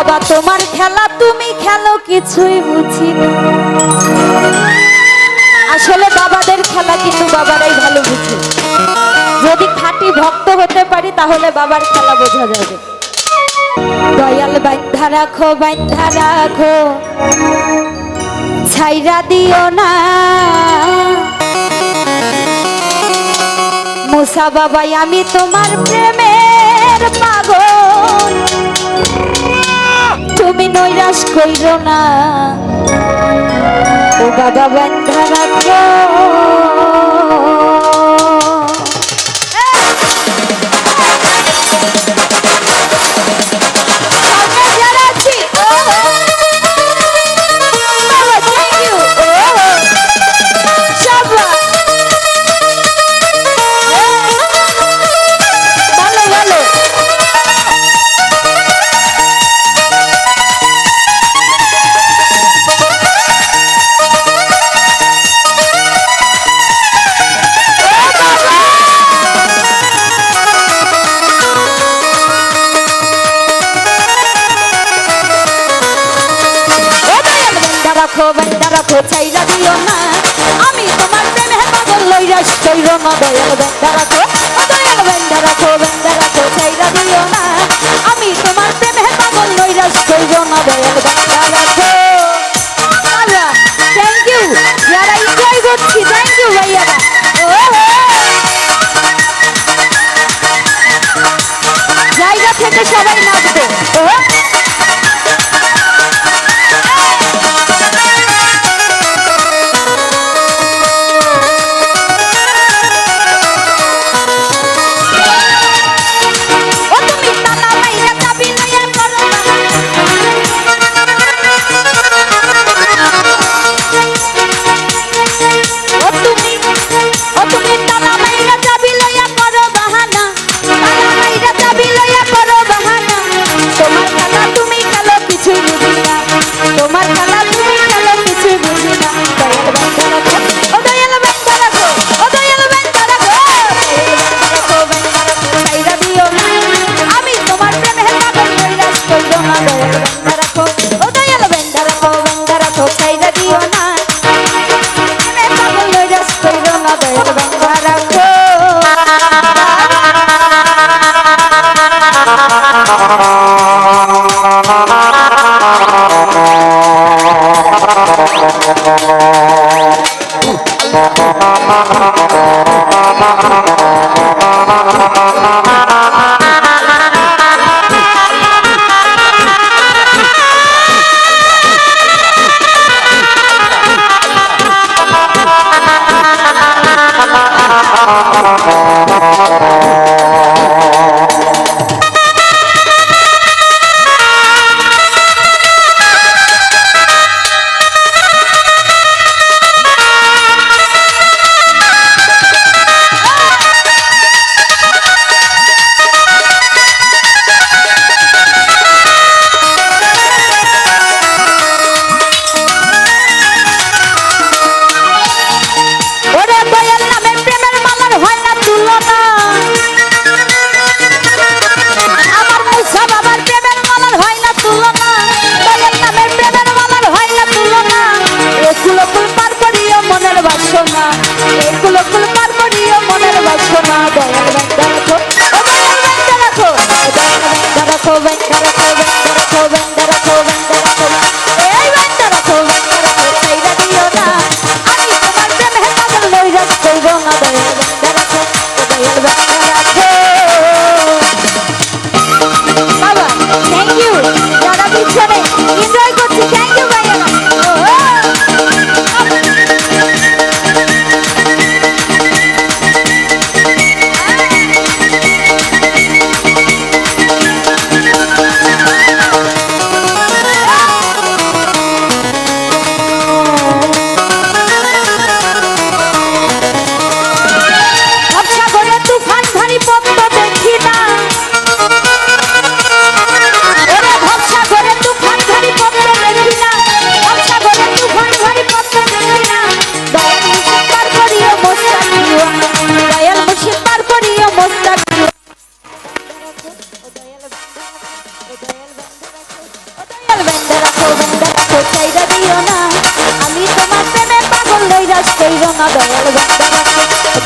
বাবা, তোমার খেলা তুমি খেলো, কিছুই বুঝি আসলে বাবাদের খেলা কিন্তু বাবারাই ভালো বুঝি। যদি খাঁটি ভক্ত হতে পারি, তাহলে বাবার খেলা বোঝা যাবে। দয়াল বান্ধা রাখো বান্ধা রাখো। ছাইরা দিও না। মুসা বাবাই, আমি তোমার প্রেমের পাগল। তুমি নৈরাশ কইর না। ও বাবা কইরো না দয়াল বেন্দা রাখো দয়াল বেন্দা রাখো বেন্দা রাখো চাইরা দিও না আমি তোমার প্রেমে পাগল নৈরাস কইরো না দয়াল বেন্দা রাখো থ্যাংক ইউ যারা এনজয় করছি থ্যাংক ইউ ভাইয়ারা জায়গা থেকে সবাই নাচবে দয়াল বান্দা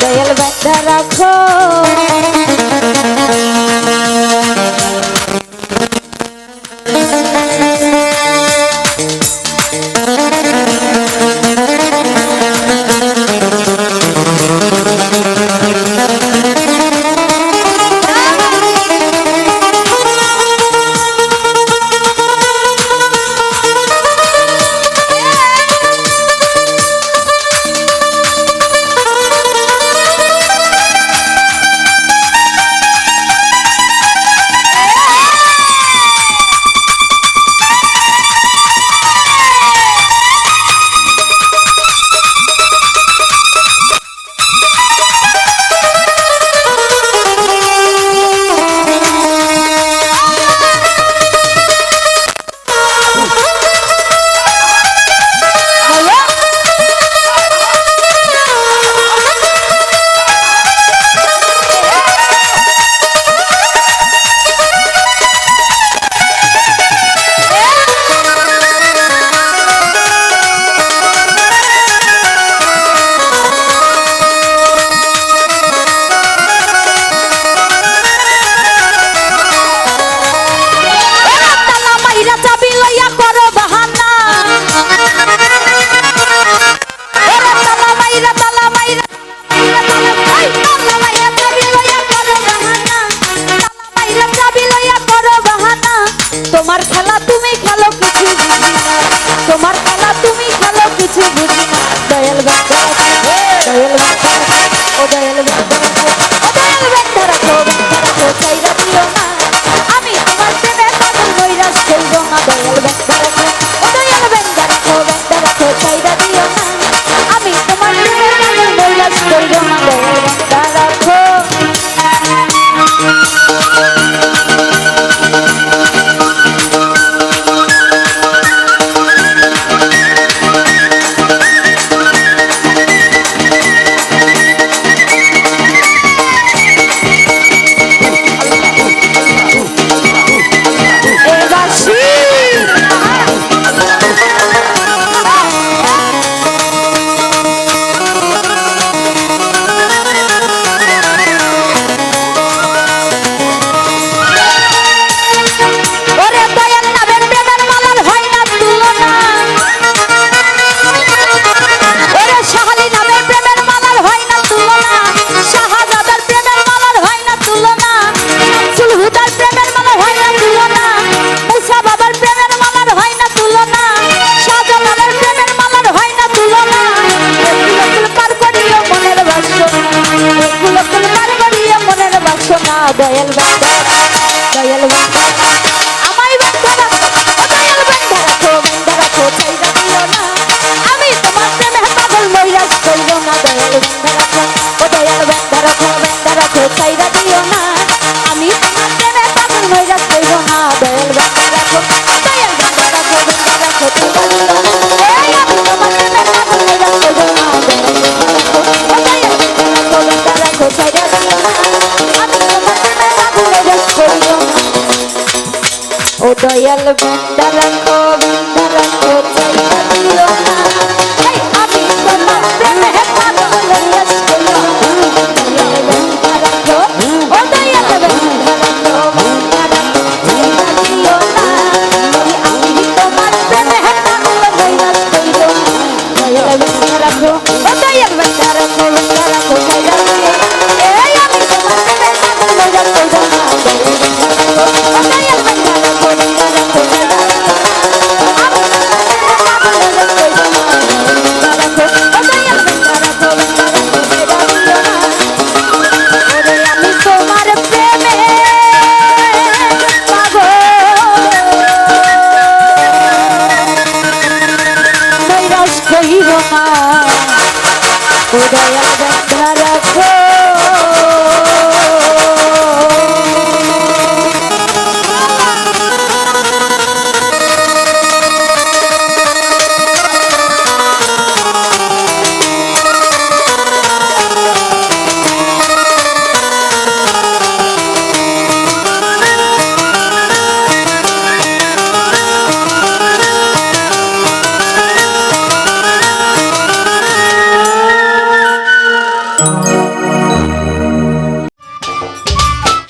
দয়াল বান্দা রাখো। তোমার খেলা তুমি খেলো কিছু বুঝি না। দয়াল বাবা দয়াল বাবা ও দয়াল বাবা ও দয়াল বাবা রাখো রাখো চাইরা দিও না। আমি তোমার প্রেমে পাগল বৈরাস করব না। দয়াল বাবা রাখো, ও দয়াল বাবা রাখো রাখো চাইরা দিও না। আমি তোমার প্রেমে পাগল বৈরাস করব না। দয়াল বাবা রাখো। দয়াল বন্ধ দয়াল বন্ধ আমায় বন্ধ রাখো, দয়াল বন্ধ রাখো বন্ধ রাখো চাইরা দিও না। আমি তোমার প্রেমে পাগল মহিলা চলব না, দয়াল বন্ধ রাখো। ও দয়াল বন্ধ রাখো বন্ধ রাখো চাইরা দিও I yellow bandana.